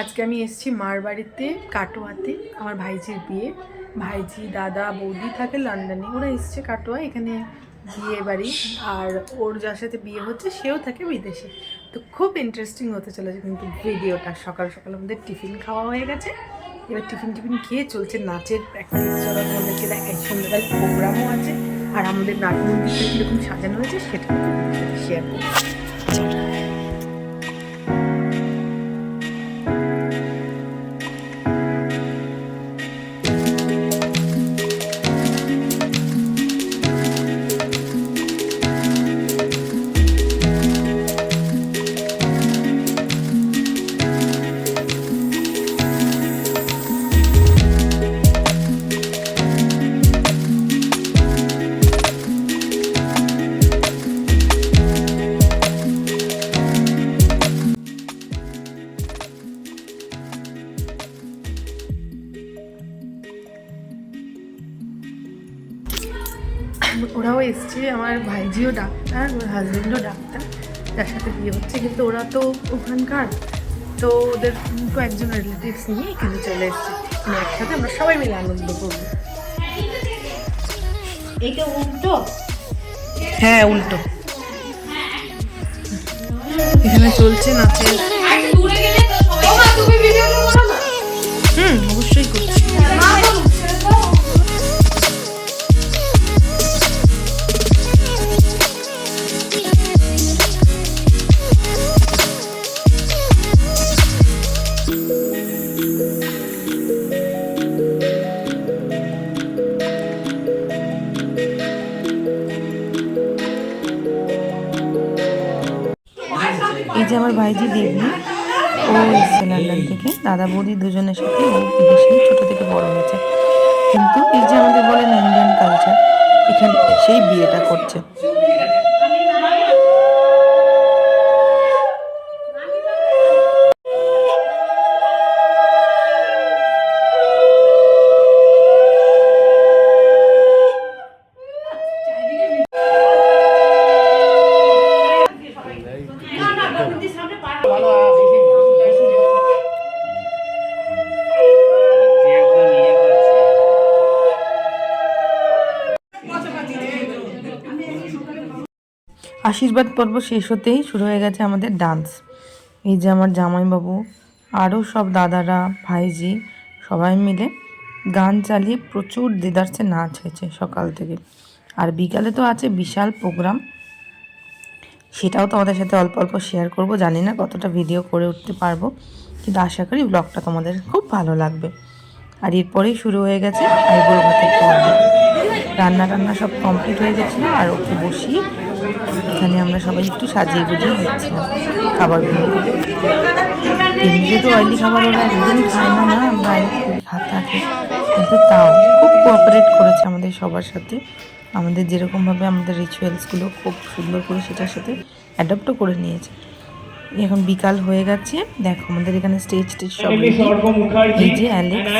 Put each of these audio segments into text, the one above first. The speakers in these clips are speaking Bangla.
আজকে আমি এসেছি মার বাড়িতে, কাটোয়াতে, আমার ভাইজির বিয়ে। ভাইজি, দাদা, বৌদি থাকে লন্ডনে, ওরা এসছে কাটোয়া, এখানে বিয়ে বাড়ি। আর ওর যার সাথে বিয়ে হচ্ছে, সেও থাকে বিদেশে। তো খুব ইন্টারেস্টিং হতে চলেছে কিন্তু ভিডিওটা। সকাল সকাল আমাদের টিফিন খাওয়া হয়ে গেছে। এবার টিফিন টিফিন খেয়ে চলছে নাচের প্র্যাকটিস চলো তোমাদেরকে দেখাই। সন্ধ্যাবেলা প্রোগ্রামও আছে, আর আমাদের নাট মন্দিরটা কীরকম সাজানো হয়েছে সেটা শেয়ার করব। ওরাও এসছে আমার ভাইজিও ডাক্তার ওর হাজবেন্ডও ডাক্তার তার সাথে বিয়ে হচ্ছে কিন্তু ওরা তো ওখানকার। তো ওদের কয়েকজন রিলেটিভস নিয়ে এখানে চলে এসছে। মানে একসাথে আমরা সবাই মিলে আনন্দ করব। এটা উল্টো? হ্যাঁ উল্টো। এখানে চলছে নাচের। হুম অবশ্যই করছি। যে আমার ভাইজি দেবী। ও এসছে লন্ডন থেকে। দাদা বৌদি দুজনের সাথে ও বিদেশে, ছোট থেকে বড় হয়েছে। কিন্তু এই যে আমাদের বলেন ইন্ডিয়ান কালচার এখানে সেই বিয়েটা করছে। আশীর্বাদ পর্ব শেষ হতেই শুরু হয়ে গেছে আমাদের ডান্স এই যে আমার জামাইবাবু, আরও সব দাদারা, ভাইজি, সবাই মিলে গান চালিয়ে প্রচুর দেদারসে নাচ হয়েছে সকাল থেকে। আর বিকালে তো আছে বিশাল প্রোগ্রাম সেটাও তোমাদের সাথে অল্প অল্প শেয়ার করব। জানি না কতটা ভিডিও করে উঠতে পারব, কিন্তু আশা করি ব্লগটা তোমাদের খুব ভালো লাগবে। আর এরপরেই শুরু হয়ে গেছে আইবুড়ো ভাতের পর্ব রান্না টান্না সব কমপ্লিট হয়ে গেছিল, আর ওকে বসিয়ে এখানে আমরা সবাই একটু সাজিয়ে গুজিয়ে দিচ্ছিলাম খাবারগুলো এমনিতে তো অয়েলি খাবার ওরা একদমই খায় না না? খুবই খাত থাকে কিন্তু তাও খুব কোঅপারেট করেছে আমাদের সবার সাথে। আমাদের যেরকমভাবে আমাদের রিচুয়ালসগুলো খুব সুন্দর করে সেটার সাথে অ্যাডাপ্টও করে নিয়েছে। এখন বিকাল হয়ে গেছে দেখো আমাদের এখানে স্টেজ টেজ সব এই যে অ্যালেক্স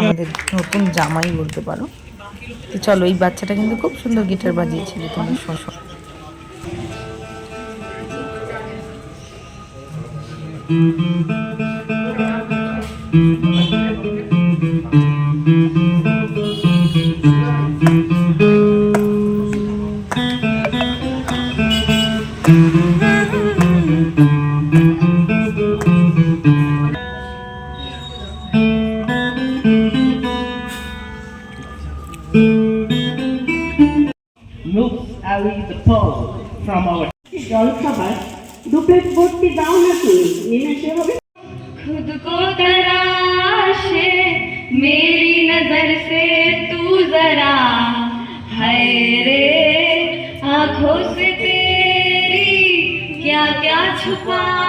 আমাদের নতুন জামাই বলতে পারো। তো চলো এই বাচ্চাটা কিন্তু খুব সুন্দর গিটার বাজিয়েছিল তোমার তোমরা শোনো। Looks Ali the Pearl from our জল খাবার দু প্লেট ভর্তি দাও না তুমি নিমেষে হবে खुद को तराश मेरी नजर से तू जरा है Lucifer.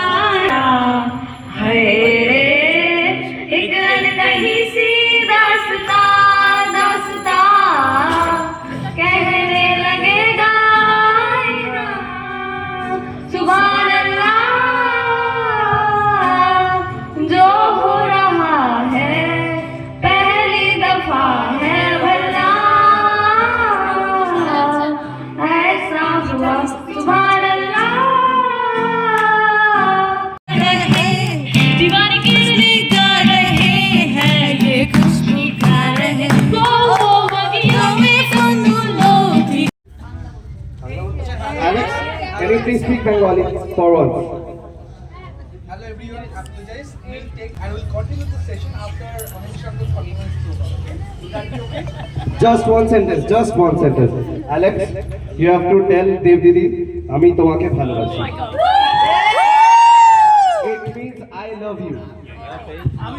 Please speak Bengali for once. Hello everyone, apologize. We'll take and we'll continue the session after Amit Shankar's performance is over. Okay? Will that be okay? Just one sentence, just one sentence. Alex, you have to tell Dev Didi, আমি তোমাকে ভালোবাসি। It means I love you. আমি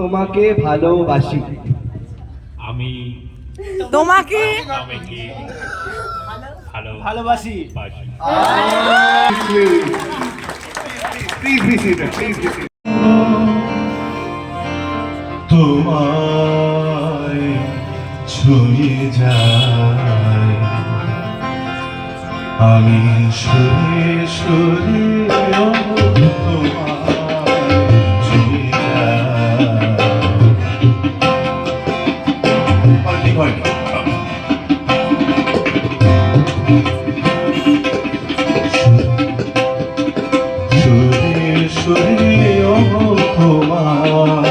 তোমাকে ভালোবাসি। আমি তোমাকে ভালোবাসি। তোমার ছুঁয়ে আমি শুনে সুরে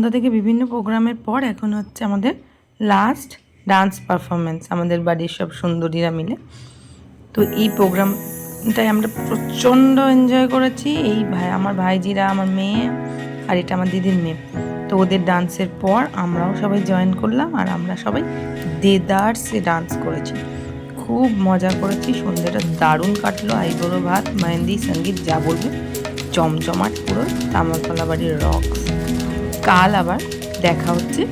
সন্ধ্যা থেকে বিভিন্ন প্রোগ্রামের পর এখন হচ্ছে আমাদের লাস্ট ডান্স পারফরমেন্স আমাদের বাড়ির সব সুন্দরীরা মিলে। তো এই প্রোগ্রামটাই আমরা প্রচণ্ড এনজয় করেছি। এই ভাই, আমার ভাইজিরা, আমার মেয়ে আর এটা আমার দিদির মেয়ে। তো ওদের ডান্সের পর আমরাও সবাই জয়েন করলাম আর আমরা সবাই দেদারসে ডান্স করেছি। খুব মজা করেছি, সন্ধ্যেটা দারুণ কাটলো। আইবুড়ো ভাত, মেহেন্দি, সংগীত, যা বলবে জমজমাট পুরো তামাতলা বাড়ির রক্স কাল আবার দেখা হচ্ছে।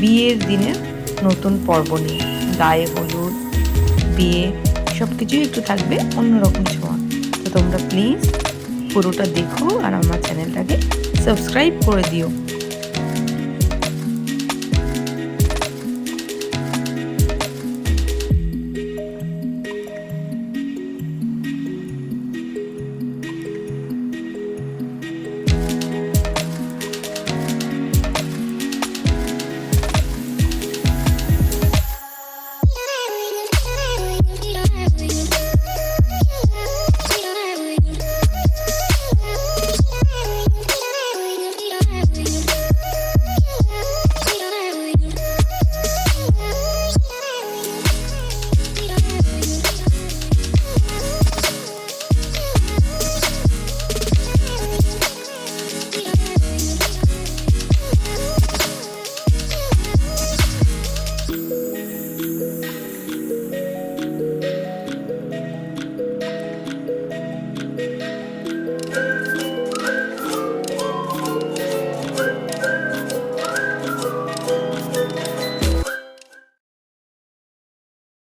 বিয়ের দিনের নতুন পর্ব নিয়ে। গায়ে হলুদ, বিয়ে সব কিছুই একটু থাকবে অন্যরকম ছোঁয়া। তো তোমরা প্লিজ পুরোটা দেখো আর আমার চ্যানেলটাকে সাবস্ক্রাইব করে দিও।